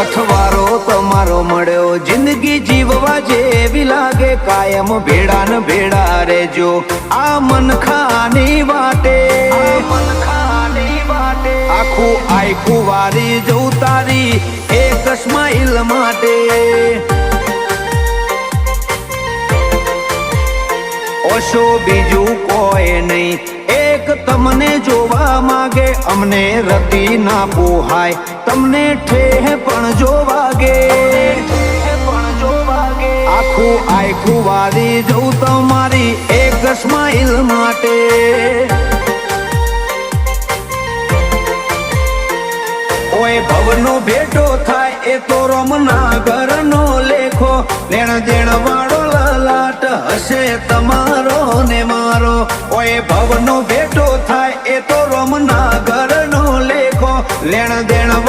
અથવારો તમારો મળ્યો. જિંદગી જીવવા જેવી લાગે કાયમ ભેડા ને ભેડા રેજો આ મનખાની વાટે. આખું આખું વારી જવું તારી એક સ્માઈલ માટે. ઓશો બીજું કોઈ નહીં. એક તમને માંગે અમને રતી ના પોહાય, તમને ઠેહ પણ જોવાગે આખું આખું વારી જવું તમારી એક સ્માઈલ માટે. ઓય ભવનો ભેટો થાય એ તો રોમના ઘરનો લેખો. લેણ દેણ વાળો લલાટ હશે તમારો ને મારો. ઓય ભવનો ભેટો લેણ દેણ